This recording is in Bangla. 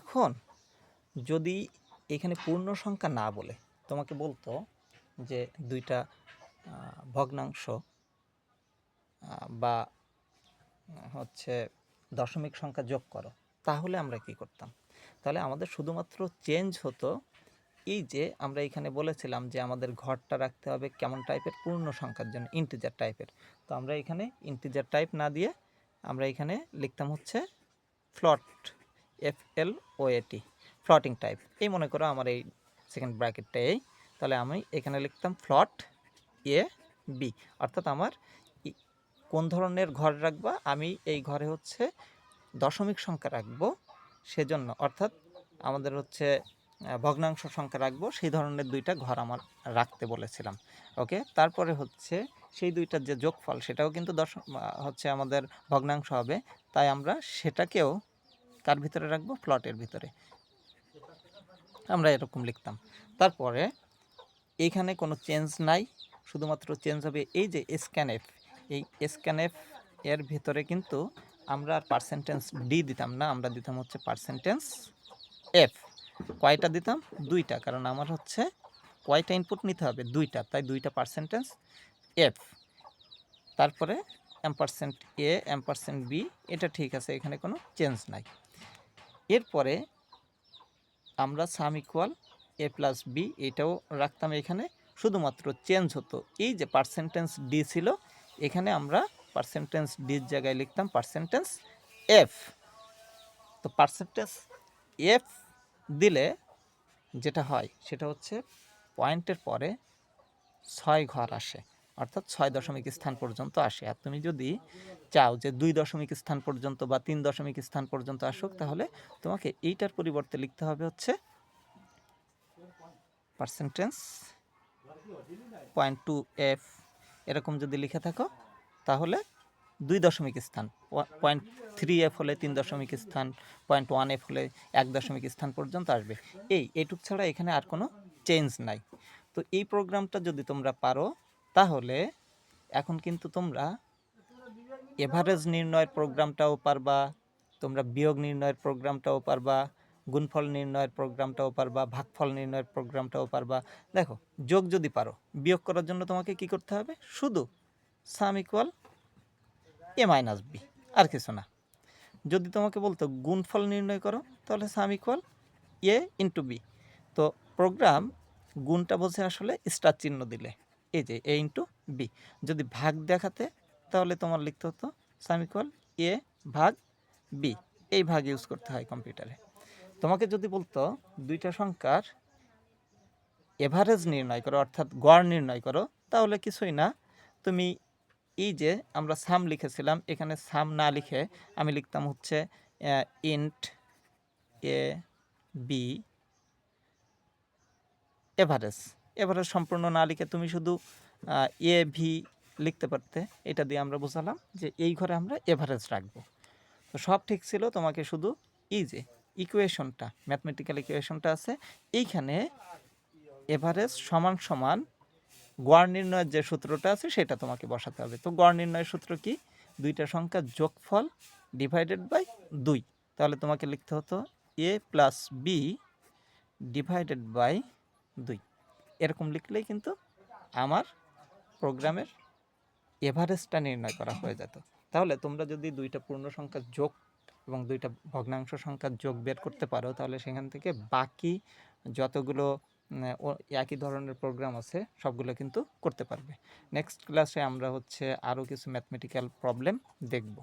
এখন যদি এখানে পূর্ণ সংখ্যা না বলে তোমাকে বলতো যে দুইটা ভগ্নাংশ বা হচ্ছে দশমিক সংখ্যা যোগ করো, তাহলে আমরা কি করতাম? তাহলে আমাদের শুধুমাত্র চেঞ্জ হতো এই যে আমরা এখানে বলেছিলাম যে আমাদের ঘরটা রাখতে হবে কেমন টাইপের? পূর্ণ সংখ্যার জন্য ইন্টিজার টাইপের। তো আমরা এখানে ইন্টিজার টাইপ না দিয়ে আমরা এখানে লিখতাম হচ্ছে ফ্লট এফ এল ও এটি ফ্লটিং টাইপ এই মনে করো আমার এই সেকেন্ড ব্র্যাকেটটা এই। তাহলে আমি এখানে লিখতাম ফ্লট এ বি অর্থাৎ আমার কোন ধরনের ঘর রাখবা? আমি এই ঘরে হচ্ছে দশমিক সংখ্যা রাখব সেজন্য। অর্থাৎ আমাদের হচ্ছে ভগ্নাংশ সংখ্যা রাখব সেই ধরনের দুইটা ঘর আমার রাখতে বলেছিলাম। ওকে তারপরে হচ্ছে সেই দুইটার যে যোগফল সেটাও কিন্তু দশ হচ্ছে আমাদের ভগ্নাংশ হবে। তাই আমরা সেটাকেও কার ভিতরে রাখব? প্লটের ভিতরে। আমরা এরকম লিখতাম। তারপরে এইখানে কোনো চেঞ্জ নাই, শুধুমাত্র চেঞ্জ হবে এই যে স্ক্যানএফ এই স্ক্যানএফ এর ভিতরে কিন্তু আমরা আর পার্সেন্টেন্স ডি দিতাম না, আমরা দিতাম হচ্ছে পার্সেন্টেন্স এফ কয়টা দিতাম? দুইটা, কারণ আমার হচ্ছে কয়টা ইনপুট নিতে হবে? দুইটা, তাই দুইটা পার্সেন্টেন্স এফ তারপরে M percent A M percent B, এটা ঠিক আছে, এখানে কোনো চেঞ্জ নাই। এরপরে আমরা sum equal A plus B, এটাও রাখতাম এখানে, শুধুমাত্র চেঞ্জ হতো। এই যে পার্সেন্টেন্স ডি ছিল, এখানে আমরা পার্সেন্টেন্স ডির জায়গায় লিখতাম পার্সেন্টেন্স এফ। তো পার্সেন্টেন্স এফ দিলে যেটা হয়, সেটা হচ্ছে পয়েন্টের পরে ছয় ঘর আসে। অর্থাৎ ছয় দশমিক স্থান পর্যন্ত আসে। আর তুমি যদি চাও যে দুই দশমিক স্থান পর্যন্ত বা তিন দশমিক স্থান পর্যন্ত আসুক, তাহলে তোমাকে এইটার পরিবর্তে লিখতে হবে হচ্ছে পার্সেন্টেন্স পয়েন্ট টু এফ এরকম যদি লিখে থাকো, তাহলে দুই দশমিক স্থান পয়েন্ট থ্রি এফ হলে তিন দশমিক স্থান পয়েন্ট ওয়ান এফ হলে এক দশমিক স্থান পর্যন্ত আসবে। এই এইটুক ছাড়া এখানে আর কোনো চেঞ্জ নাই। তো এই প্রোগ্রামটা যদি তোমরা পারো তাহলে এখন কিন্তু তোমরা এভারেজ নির্ণয়ের প্রোগ্রামটাও পারবা, তোমরা বিয়োগ নির্ণয়ের প্রোগ্রামটাও পারবা, গুণফল নির্ণয়ের প্রোগ্রামটাও পারবা, ভাগফল নির্ণয়ের প্রোগ্রামটাও পারবা। দেখো, যোগ যদি পারো, বিয়োগ করার জন্য তোমাকে কি করতে হবে? শুধু sum equal A minus B আর কিছু না। যদি তোমাকে বলতো গুণফল নির্ণয় করো, তাহলে sum equal A into B তো প্রোগ্রাম গুণটা বোঝে আসলে স্টার চিহ্ন দিলে। এই যে এ ইন্টু বি যদি ভাগ দেখাতে, তাহলে তোমার লিখতে হতো সামিকল এ ভাগ বি এই ভাগ ইউজ করতে হয় কম্পিউটারে তোমাকে যদি বলতো দুইটা সংখ্যার এভারেজ নির্ণয় করো, অর্থাৎ গড় নির্ণয় করো, তাহলে কিছুই না। তুমি এই যে আমরা সাম লিখেছিলাম, এখানে সাম না লিখে আমি লিখতাম হচ্ছে int A B average average সম্পূর্ণ না লিখে তুমি শুধু এ ভি লিখতে পারতে। এটা দিয়ে আমরা বোঝালাম যে এই ঘরে আমরা এভারেজ রাখব। তো সব ঠিক ছিল, তোমাকে শুধু এই যে ইকুয়েশনটা ম্যাথমেটিক্যাল ইকুয়েশনটা আছে, এইখানে এভারেজ সমান সমান গড় নির্ণয়ের যে সূত্রটা আছে সেটা তোমাকে বসাতে হবে। তো গড় নির্ণয়ের সূত্র কি? দুইটা সংখ্যা যোগফল ডিভাইডেড বাই দুই। তাহলে তোমাকে লিখতে হতো A plus B divided by দুই। এরকম লিখলেই কিন্তু আমার প্রোগ্রামের এভারেজটা নির্ণয় করা হয়ে যেত। তাহলে তোমরা যদি দুইটা পূর্ণ সংখ্যার যোগ এবং দুইটা ভগ্নাংশ সংখ্যার যোগ বের করতে পারো, তাহলে সেখান থেকে বাকি যতগুলো একই ধরনের প্রোগ্রাম আছে, সবগুলো কিন্তু করতে পারবে। নেক্সট ক্লাসে আমরা হচ্ছে আরও কিছু ম্যাথমেটিক্যাল প্রবলেম দেখব।